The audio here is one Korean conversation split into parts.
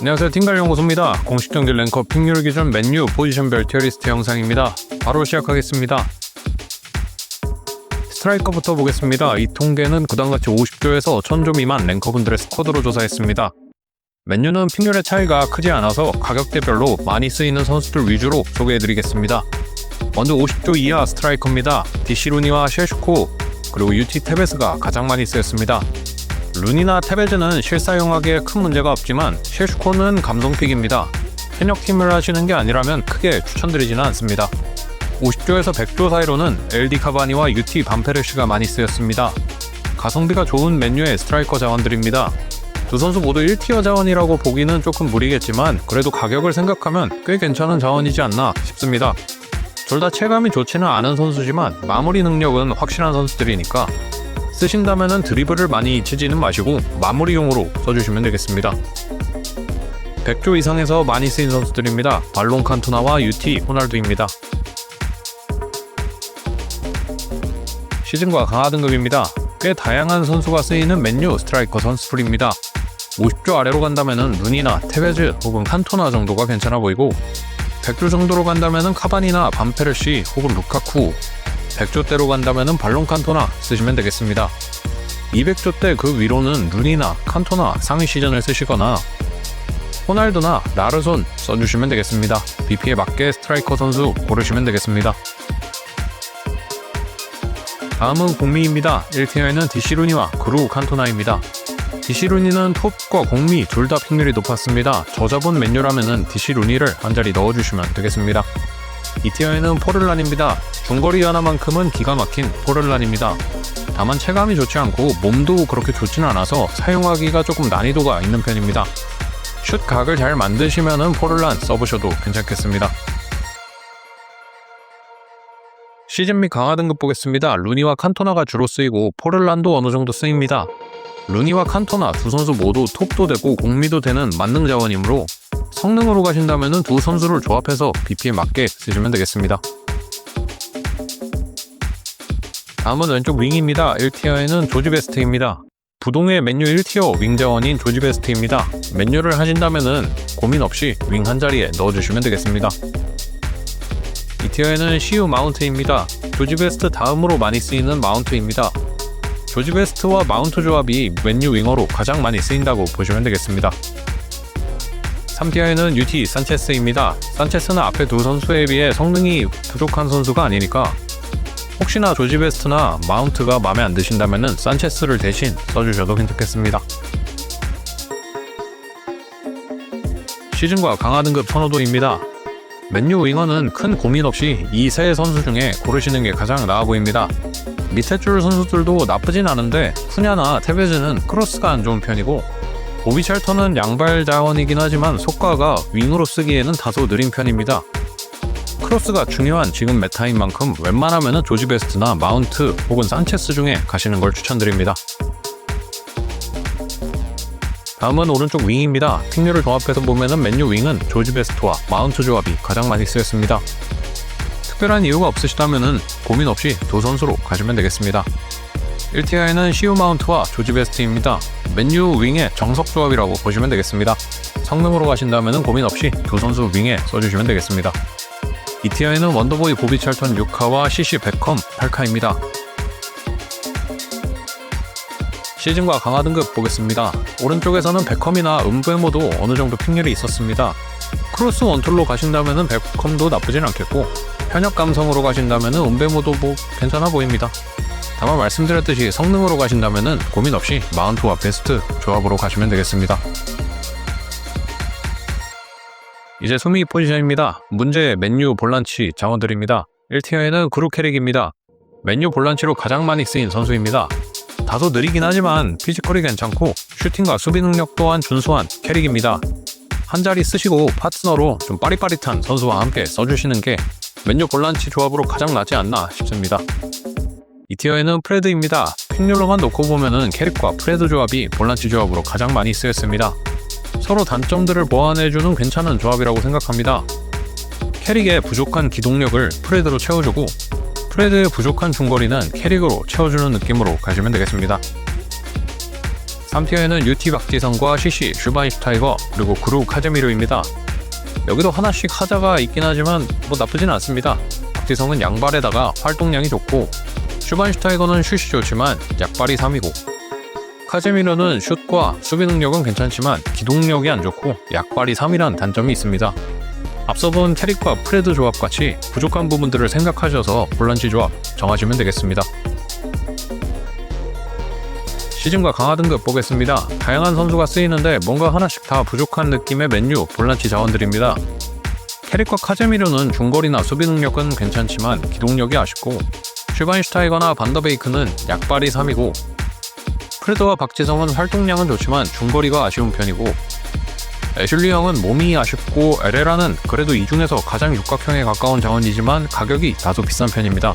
안녕하세요 팀갈연구소입니다. 공식 경질 랭커 픽률 기준 맨유 포지션별 티어리스트 영상입니다. 바로 시작하겠습니다. 스트라이커부터 보겠습니다. 이 통계는 구단가치 50조에서 1000조 미만 랭커분들의 스쿼드로 조사했습니다. 맨유는 픽률의 차이가 크지 않아서 가격대별로 많이 쓰이는 선수들 위주로 소개해드리겠습니다. 먼저 50조 이하 스트라이커입니다. 디시루니와 셰슈코 그리고 유티 테베스가 가장 많이 쓰였습니다. 루니나 테베즈는 실사용하기에 큰 문제가 없지만 셰슈코는 감성픽입니다. 현역팀을 하시는 게 아니라면 크게 추천드리지는 않습니다. 50조에서 100조 사이로는 LD 카바니와 UT 반페르시가 많이 쓰였습니다. 가성비가 좋은 맨유의 스트라이커 자원들입니다. 두 선수 모두 1티어 자원이라고 보기는 조금 무리겠지만 그래도 가격을 생각하면 꽤 괜찮은 자원이지 않나 싶습니다. 둘 다 체감이 좋지는 않은 선수지만 마무리 능력은 확실한 선수들이니까 쓰신다면 드리블을 많이 치지는 마시고 마무리용으로 써주시면 되겠습니다. 100조 이상에서 많이 쓰인 선수들입니다. 발론 칸토나와 유티 호날두입니다. 시즌과 강화 등급입니다. 꽤 다양한 선수가 쓰이는 맨유 스트라이커 선수풀입니다. 50조 아래로 간다면 루니나 테베즈 혹은 칸토나 정도가 괜찮아 보이고 100조 정도로 간다면 카바니나 반페르시 혹은 루카쿠 100조대로 간다면 발론 칸토나 쓰시면 되겠습니다. 200조대 그 위로는 루니나 칸토나 상위 시전을 쓰시거나 호날두나 라르손 써주시면 되겠습니다. BP에 맞게 스트라이커 선수 고르시면 되겠습니다. 다음은 공미입니다. 1티어에는 디시루니와 그루 칸토나입니다. 디시루니는 톱과 공미 둘 다 픽률이 높았습니다. 저자본 맨유라면은 디시루니를 한 자리 넣어주시면 되겠습니다. 2티어에는 포를란입니다. 중거리 하나만큼은 기가 막힌 포를란입니다. 다만 체감이 좋지 않고 몸도 그렇게 좋지는 않아서 사용하기가 조금 난이도가 있는 편입니다. 슛 각을 잘 만드시면은 포를란 써보셔도 괜찮겠습니다. 시즌 및 강화 등급 보겠습니다. 루니와 칸토나가 주로 쓰이고 포를란도 어느 정도 쓰입니다. 루니와 칸토나 두 선수 모두 톱도 되고 공미도 되는 만능 자원이므로 성능으로 가신다면 두 선수를 조합해서 BP에 맞게 쓰시면 되겠습니다. 다음은 왼쪽 윙입니다. 1티어에는 조지 베스트입니다. 부동의 맨유 1티어 윙 자원인 조지 베스트입니다. 맨유를 하신다면 고민 없이 윙 한 자리에 넣어주시면 되겠습니다. 2티어에는 시우 마운트입니다. 조지 베스트 다음으로 많이 쓰이는 마운트입니다. 조지 베스트와 마운트 조합이 맨유 윙어로 가장 많이 쓰인다고 보시면 되겠습니다. 3티어에는 UT 산체스입니다. 산체스는 앞에 두 선수에 비해 성능이 부족한 선수가 아니니까 혹시나 조지 베스트나 마운트가 마음에 안 드신다면 산체스를 대신 써주셔도 괜찮겠습니다. 시즌과 강화 등급 선호도입니다. 맨유 윙어는 큰 고민 없이 이 세 선수 중에 고르시는 게 가장 나아 보입니다. 밑에 줄 선수들도 나쁘진 않은데 푸냐나 테베즈는 크로스가 안 좋은 편이고 오비 찰터는 양발 자원이긴 하지만 속과가 윙으로 쓰기에는 다소 느린 편입니다. 크로스가 중요한 지금 메타인 만큼 웬만하면 조지 베스트나 마운트 혹은 산체스 중에 가시는 걸 추천드립니다. 다음은 오른쪽 윙입니다. 픽률을 종합해서 보면 맨유 윙은 조지 베스트와 마운트 조합이 가장 많이 쓰였습니다. 특별한 이유가 없으시다면 고민 없이 두 선수로 가시면 되겠습니다. 1티어에는 시우 마운트와 조지 베스트입니다. 맨유 윙의 정석 조합이라고 보시면 되겠습니다. 성능으로 가신다면 고민 없이 두 선수 윙에 써주시면 되겠습니다. 2티어에는 원더보이 보비 찰턴 6카와 CC 베컴 8카입니다. 시즌과 강화 등급 보겠습니다. 오른쪽에서는 베컴이나 음부에모도 어느 정도 픽률이 있었습니다. 크로스 원툴로 가신다면 베컴도 나쁘진 않겠고 현역 감성으로 가신다면 음베모도 뭐 괜찮아 보입니다. 다만 말씀드렸듯이 성능으로 가신다면 고민 없이 마운트와 베스트 조합으로 가시면 되겠습니다. 이제 수미 포지션입니다. 문제 맨유 볼란치 자원들입니다. 1티어에는 그룹 캐릭입니다. 맨유 볼란치로 가장 많이 쓰인 선수입니다. 다소 느리긴 하지만 피지컬이 괜찮고 슈팅과 수비 능력 또한 준수한 캐릭입니다. 한 자리 쓰시고 파트너로 좀 빠릿빠릿한 선수와 함께 써주시는 게 맨유 볼란치 조합으로 가장 낫지 않나 싶습니다. 이 티어에는 프레드입니다. 픽률로만 놓고 보면은 캐릭과 프레드 조합이 볼란치 조합으로 가장 많이 쓰였습니다. 서로 단점들을 보완해주는 괜찮은 조합이라고 생각합니다. 캐릭의 부족한 기동력을 프레드로 채워주고 프레드의 부족한 중거리는 캐릭으로 채워주는 느낌으로 가시면 되겠습니다. 3티어에는 UT 박지성과 CC, 슈바인슈타이거, 그리고 그루 카제미르입니다. 여기도 하나씩 하자가 있긴 하지만 뭐 나쁘진 않습니다. 박지성은 양발에다가 활동량이 좋고 슈바인슈타이거는 슛이 좋지만 약발이 3이고 카제미르는 슛과 수비 능력은 괜찮지만 기동력이 안 좋고 약발이 3이란 단점이 있습니다. 앞서 본 캐릭과 프레드 조합 같이 부족한 부분들을 생각하셔서 볼란치 조합 정하시면 되겠습니다. 시즌과 강화 등급 보겠습니다. 다양한 선수가 쓰이는데 뭔가 하나씩 다 부족한 느낌의 맨유 볼란치 자원들입니다. 캐릭과 카제미르는 중거리나 수비 능력은 괜찮지만 기동력이 아쉽고 슈바인슈타이거나 반더베이크는 약발이 3이고 프레드와 박지성은 활동량은 좋지만 중거리가 아쉬운 편이고 애슐리 형은 몸이 아쉽고 에레라는 그래도 이 중에서 가장 육각형에 가까운 자원이지만 가격이 다소 비싼 편입니다.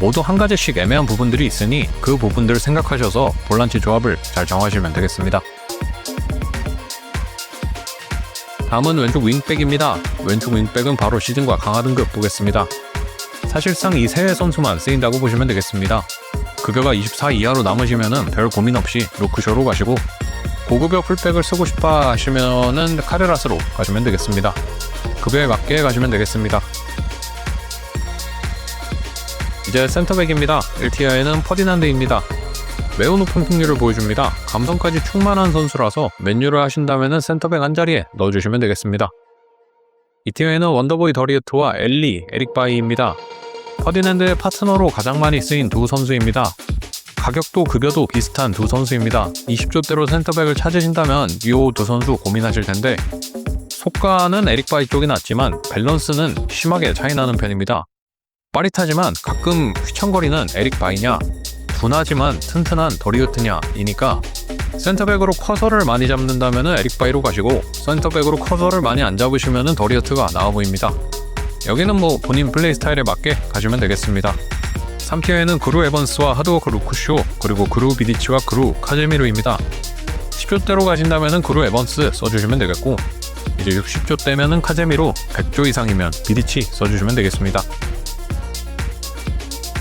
모두 한 가지씩 애매한 부분들이 있으니 그 부분들 생각하셔서 볼란치 조합을 잘 정하시면 되겠습니다. 다음은 왼쪽 윙백입니다. 왼쪽 윙백은 바로 시즌과 강화 등급 보겠습니다. 사실상 이 세 선수만 쓰인다고 보시면 되겠습니다. 급여가 24 이하로 남으시면 별 고민 없이 루크쇼로 가시고 고급여 풀백을 쓰고 싶어 하시면은 카레라스로 가시면 되겠습니다. 급여에 맞게 가시면 되겠습니다. 이제 센터백입니다. 1티어에는 퍼디난드입니다. 매우 높은 승률을 보여줍니다. 감성까지 충만한 선수라서 맨유를 하신다면 센터백 한 자리에 넣어주시면 되겠습니다. 2티어에는 원더보이 더리우트와 엘리, 에릭바이입니다. 퍼디난드의 파트너로 가장 많이 쓰인 두 선수입니다. 가격도 급여도 비슷한 두 선수입니다. 20조대로 센터백을 찾으신다면 이 두 선수 고민하실 텐데 속가는 에릭 바이 쪽이 낫지만 밸런스는 심하게 차이나는 편입니다. 빠릿하지만 가끔 휘청거리는 에릭 바이냐 둔하지만 튼튼한 더리우트냐 이니까 센터백으로 커서를 많이 잡는다면 에릭 바이로 가시고 센터백으로 커서를 많이 안 잡으시면 더리우트가 나아 보입니다. 여기는 뭐 본인 플레이 스타일에 맞게 가시면 되겠습니다. 3티어에는 그루 에번스와 하드워크 루크쇼 그리고 그루 비디치와 그루 카제미르입니다. 10조대로 가신다면 그루 에번스 써주시면 되겠고 이제 60조 대면 카제미로 100조 이상이면 비디치 써주시면 되겠습니다.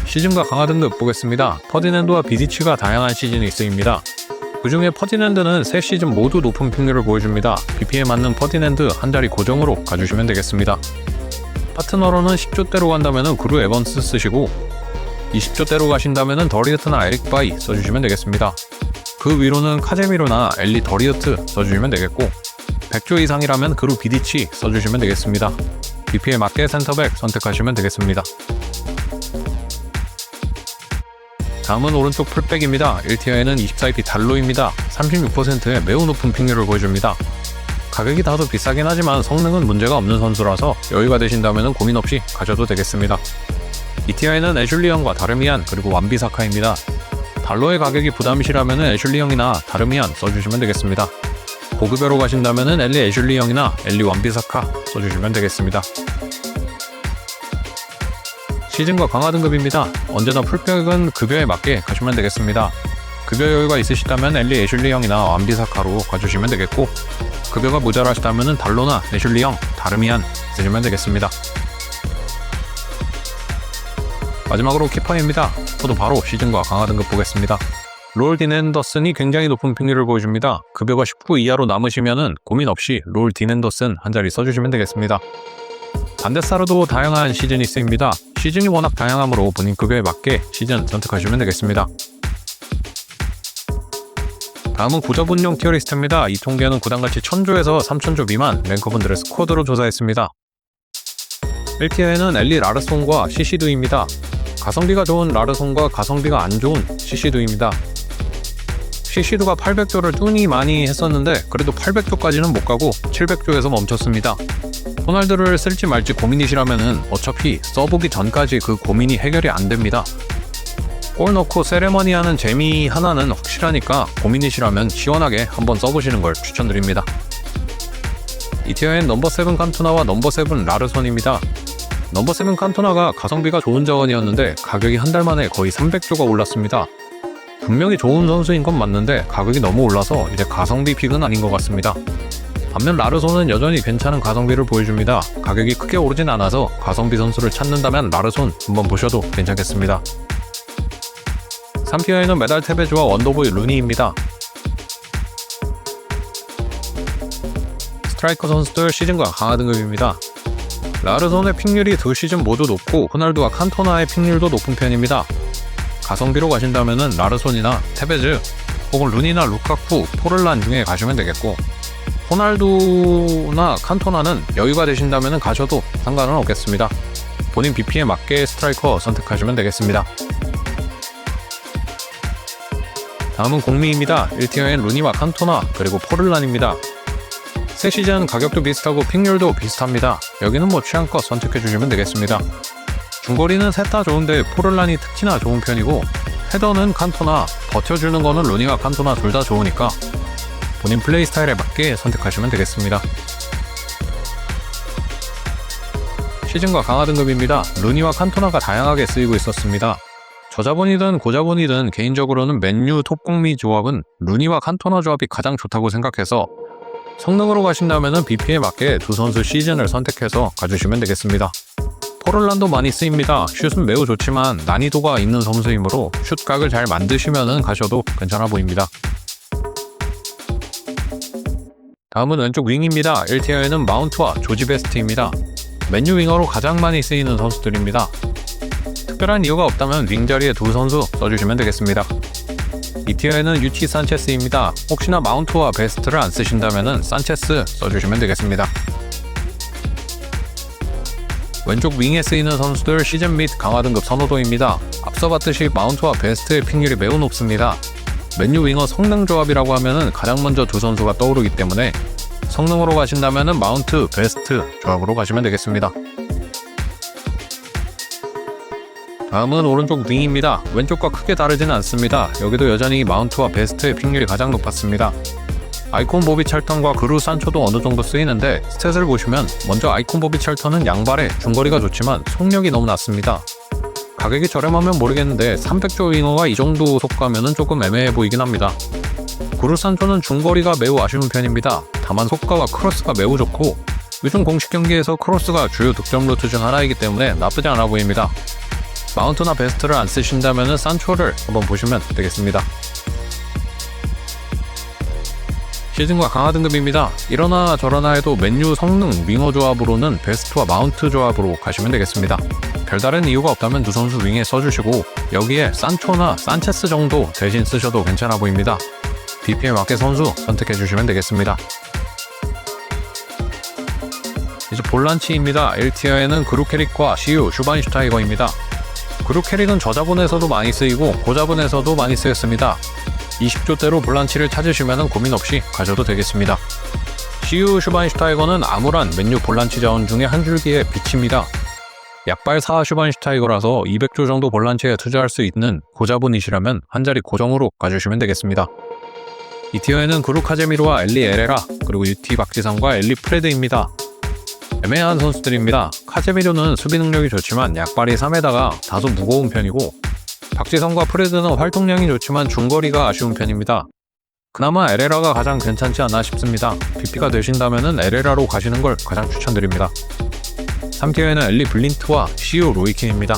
시즌과 강화 등급 보겠습니다. 퍼디낸드와 비디치가 다양한 시즌이 있습니다. 그 중에 퍼디낸드는 세 시즌 모두 높은 평균을 보여줍니다. BP에 맞는 퍼디낸드 한 자리 고정으로 가주시면 되겠습니다. 파트너로는 10조대로 간다면 그루 에번스 쓰시고 20조대로 가신다면 더리어트나 에릭 바이 써주시면 되겠습니다. 그 위로는 카제미로나 엘리 더리어트 써주시면 되겠고 100조 이상이라면 그루 비디치 써주시면 되겠습니다. BP에 맞게 센터백 선택하시면 되겠습니다. 다음은 오른쪽 풀백입니다. 1티어에는 24IP 달로입니다. 36%의 매우 높은 핑률을 보여줍니다. 가격이 다소 비싸긴 하지만 성능은 문제가 없는 선수라서 여유가 되신다면 고민 없이 가셔도 되겠습니다. 2티어에는 애슐리 형과 다르미안 그리고 완비사카입니다. 달러의 가격이 부담이시라면 애슐리 형이나 다르미안 써주시면 되겠습니다. 고급여로 가신다면 엘리 애슐리 형이나 엘리 완비사카 써주시면 되겠습니다. 시즌과 강화 등급입니다. 언제나 풀백은 급여에 맞게 가시면 되겠습니다. 급여 여유가 있으시다면 엘리 애슐리 형이나 완비사카로 가주시면 되겠고 급여가 모자라시다면 달로나 애슐리 형, 다르미안 쓰시면 되겠습니다. 마지막으로 키퍼입니다. 저도 바로 시즌과 강화 등급 보겠습니다. 롤 디넨더슨이 굉장히 높은 평률을 보여줍니다. 급여가 19 이하로 남으시면 고민 없이 롤 디넨더슨 한 자리 써주시면 되겠습니다. 반대사로도 다양한 시즌이 쓰입니다. 시즌이 워낙 다양하므로 본인 급여에 맞게 시즌 선택하시면 되겠습니다. 다음은 구저분용 티어 리스트입니다. 이 통계는 구단가치 1000조에서 3000조 미만 랭커분들의 스쿼드로 조사했습니다. 1티어에는 엘리 라르송과 시시두입니다. 가성비가 좋은 라르송과 가성비가 안 좋은 시시두입니다. 시시두가 800조를 뚜니 많이 했었는데 그래도 800조까지는 못 가고 700조에서 멈췄습니다. 호날두를 쓸지 말지 고민이시라면 어차피 써보기 전까지 그 고민이 해결이 안 됩니다. 골 넣고 세레머니 하는 재미 하나는 확실하니까 고민이시라면 시원하게 한번 써보시는 걸 추천드립니다. 이 티어엔 넘버 7 칸토나와 넘버 7 라르손입니다. 넘버 7 칸토나가 가성비가 좋은 자원이었는데 가격이 한 달 만에 거의 300조가 올랐습니다. 분명히 좋은 선수인 건 맞는데 가격이 너무 올라서 이제 가성비 픽은 아닌 것 같습니다. 반면 라르손은 여전히 괜찮은 가성비를 보여줍니다. 가격이 크게 오르진 않아서 가성비 선수를 찾는다면 라르손 한번 보셔도 괜찮겠습니다. 3티어에는 메달 테베즈와 원더보이 루니입니다. 스트라이커 선수들 시즌과 강화 등급입니다. 라르손의 픽률이 두 시즌 모두 높고 호날두와 칸토나의 픽률도 높은 편입니다. 가성비로 가신다면 라르손이나 테베즈 혹은 루니나 루카쿠, 포를란 중에 가시면 되겠고 호날두나 칸토나는 여유가 되신다면 가셔도 상관은 없겠습니다. 본인 BP에 맞게 스트라이커 선택하시면 되겠습니다. 다음은 공미입니다. 1티어엔 루니와 칸토나 그리고 포를란입니다. 새 시즌 가격도 비슷하고 픽률도 비슷합니다. 여기는 뭐 취향껏 선택해 주시면 되겠습니다. 중거리는 셋 다 좋은데 포를란이 특히나 좋은 편이고 헤더는 칸토나 버텨주는 거는 루니와 칸토나 둘 다 좋으니까 본인 플레이 스타일에 맞게 선택하시면 되겠습니다. 시즌과 강화 등급입니다. 루니와 칸토나가 다양하게 쓰이고 있었습니다. 저자본이든 고자본이든 개인적으로는 맨유 톱공미 조합은 루니와 칸토나 조합이 가장 좋다고 생각해서 성능으로 가신다면 BP에 맞게 두 선수 시즌을 선택해서 가주시면 되겠습니다. 포를란도 많이 쓰입니다. 슛은 매우 좋지만 난이도가 있는 선수이므로 슛 각을 잘 만드시면 가셔도 괜찮아 보입니다. 다음은 왼쪽 윙입니다. 1티어에는 마운트와 조지 베스트입니다. 맨유 윙어로 가장 많이 쓰이는 선수들입니다. 특별한 이유가 없다면 윙 자리에 두 선수 써주시면 되겠습니다. 이 티어에는 유티 산체스입니다. 혹시나 마운트와 베스트를 안 쓰신다면 산체스 써주시면 되겠습니다. 왼쪽 윙에 쓰이는 선수들 시즌 및 강화 등급 선호도입니다. 앞서 봤듯이 마운트와 베스트의 픽률이 매우 높습니다. 맨유 윙어 성능 조합이라고 하면 가장 먼저 두 선수가 떠오르기 때문에 성능으로 가신다면 마운트, 베스트 조합으로 가시면 되겠습니다. 다음은 오른쪽 윙입니다. 왼쪽과 크게 다르지는 않습니다. 여기도 여전히 마운트와 베스트의 픽률이 가장 높았습니다. 아이콘 보비 찰턴과 그루 산초도 어느 정도 쓰이는데 스탯을 보시면 먼저 아이콘 보비 찰턴은 양발에 중거리가 좋지만 속력이 너무 낮습니다. 가격이 저렴하면 모르겠는데 300조 윙어가 이 정도 속가면 조금 애매해 보이긴 합니다. 그루 산초는 중거리가 매우 아쉬운 편입니다. 다만 속가와 크로스가 매우 좋고 요즘 공식 경기에서 크로스가 주요 득점 루트 중 하나이기 때문에 나쁘지 않아 보입니다. 마운트나 베스트를 안 쓰신다면 산초를 한번 보시면 되겠습니다. 시즌과 강화 등급입니다. 이러나 저러나 해도 맨유 성능 윙어 조합으로는 베스트와 마운트 조합으로 가시면 되겠습니다. 별다른 이유가 없다면 두 선수 윙에 써주시고 여기에 산초나 산체스 정도 대신 쓰셔도 괜찮아 보입니다. BP에 맞게 선수 선택해 주시면 되겠습니다. 이제 볼란치입니다. 1티어에는 그루케릭과 시우, 슈바인슈타이거입니다. 그루케릭은 저자본에서도 많이 쓰이고 고자본에서도 많이 쓰였습니다. 20조대로 볼란치를 찾으시면 고민 없이 가셔도 되겠습니다. 시우 슈바인슈타이거는 암울한 맨유 볼란치 자원 중에 한 줄기의 빛입니다. 약발 4 슈바인슈타이거라서 200조 정도 볼란치에 투자할 수 있는 고자본이시라면 한 자리 고정으로 가주시면 되겠습니다. 이 티어에는 그루 카제미로와 엘리 에레라 그리고 유티 박지성과 엘리 프레드입니다. 애매한 선수들입니다. 카제미로는 수비 능력이 좋지만 약발이 3에다가 다소 무거운 편이고 박지성과 프레드는 활동량이 좋지만 중거리가 아쉬운 편입니다. 그나마 에레라가 가장 괜찮지 않나 싶습니다. BP가 되신다면 에레라로 가시는 걸 가장 추천드립니다. 3티어에는 엘리 블린트와 시우 로이킨입니다.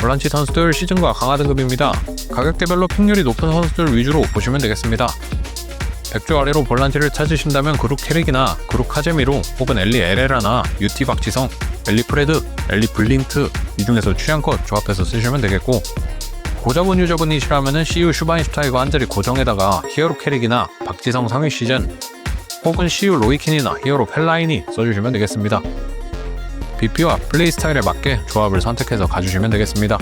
볼란치 선수들 시즌과 강화 등급입니다. 가격대별로 픽률이 높은 선수들 위주로 보시면 되겠습니다. 100조 아래로 볼란치를 찾으신다면 그룹 캐릭이나 그룹 카제미로 혹은 엘리 에레라나 유티 박지성, 엘리 프레드, 엘리 블린트 이 중에서 취향껏 조합해서 쓰시면 되겠고 고자본 유저분이시라면 CU 슈바인슈타이거 한 자리 고정에다가 히어로 캐릭이나 박지성 상위 시즌 혹은 CU 로이킨이나 히어로 펠라인이 써주시면 되겠습니다. BP와 플레이 스타일에 맞게 조합을 선택해서 가주시면 되겠습니다.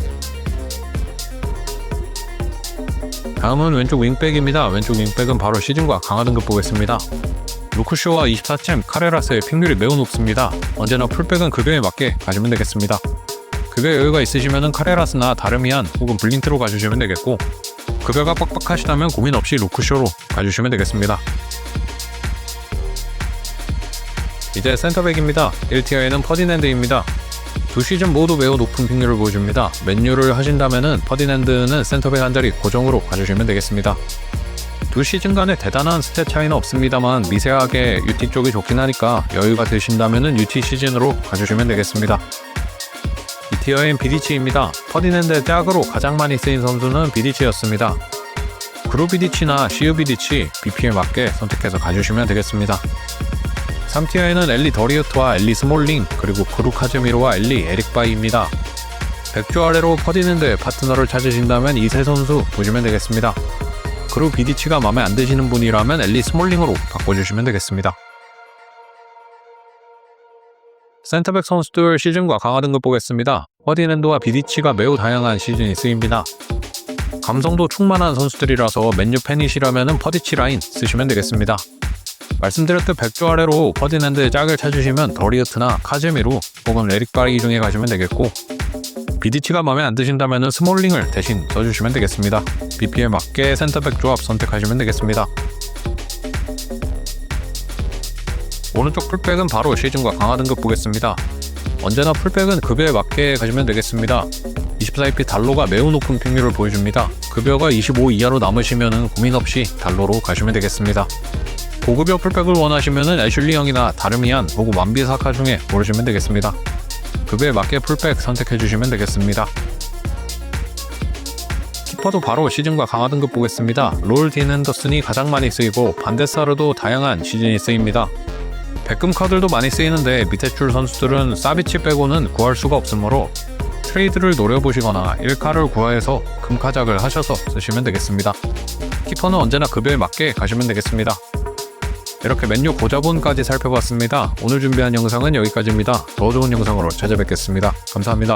다음은 왼쪽 윙백입니다. 왼쪽 윙백은 바로 시즌과 강화 등급 보겠습니다. 루크쇼와 24챔, 카레라스의 픽률이 매우 높습니다. 언제나 풀백은 급여에 맞게 가시면 되겠습니다. 급여 여유가 있으시면 카레라스나 다르미안 혹은 블린트로 가주시면 되겠고 급여가 빡빡하시다면 고민 없이 루크쇼로 가주시면 되겠습니다. 이제 센터백입니다. 1티어에는 퍼디넨드입니다. 두 시즌 모두 매우 높은 픽률을 보여줍니다. 맨유를 하신다면 퍼디넨드는 센터백 한 자리 고정으로 가주시면 되겠습니다. 두 시즌 간에 대단한 스탯 차이는 없습니다만 미세하게 UT 쪽이 좋긴 하니까 여유가 되신다면 UT 시즌으로 가주시면 되겠습니다. 이 티어엔 비디치입니다. 퍼디넨드의 짝으로 가장 많이 쓰인 선수는 비디치였습니다. 그루비디치나 시우비디치 BP에 맞게 선택해서 가주시면 되겠습니다. 3티어에는 엘리 더리우트와 엘리 스몰링 그리고 그루 카즈미로와 엘리 에릭바이입니다. 100조 아래로 퍼디는데 파트너를 찾으신다면 이 세 선수 보시면 되겠습니다. 그리고 비디치가 마음에 안 드시는 분이라면 엘리 스몰링으로 바꿔주시면 되겠습니다. 센터백 선수들 시즌과 강화 등급 보겠습니다. 퍼디낸드와 비디치가 매우 다양한 시즌이 쓰입니다. 감성도 충만한 선수들이라서 맨유 팬이시라면 퍼디치 라인 쓰시면 되겠습니다. 말씀드렸듯 100조 아래로 퍼디낸드의 짝을 찾으시면 더리어트나 카제미루 혹은 레릭 바리 중에 가시면 되겠고 비디치가 마음에 안 드신다면 스몰링을 대신 써주시면 되겠습니다. BP에 맞게 센터백 조합 선택하시면 되겠습니다. 오른쪽 풀백은 바로 시즌과 강화 등급 보겠습니다. 언제나 풀백은 급여에 맞게 가시면 되겠습니다. 24IP 달로가 매우 높은 평률을 보여줍니다. 급여가 25 이하로 남으시면 고민 없이 달로로 가시면 되겠습니다. 고급여 풀백을 원하시면 애슐리 형이나 다르미안 혹은 완비사카 중에 고르시면 되겠습니다. 급여에 맞게 풀백 선택해 주시면 되겠습니다. 키퍼도 바로 시즌과 강화 등급 보겠습니다. 롤딘 핸더슨이 가장 많이 쓰이고 반데사르도 다양한 시즌이 쓰입니다. 백금 카드도 많이 쓰이는데 밑에 줄 선수들은 사비치 빼고는 구할 수가 없으므로 트레이드를 노려보시거나 1카를 구하해서 금카작을 하셔서 쓰시면 되겠습니다. 키퍼는 언제나 급여에 맞게 가시면 되겠습니다. 이렇게 맨유 고자본까지 살펴봤습니다. 오늘 준비한 영상은 여기까지입니다. 더 좋은 영상으로 찾아뵙겠습니다. 감사합니다.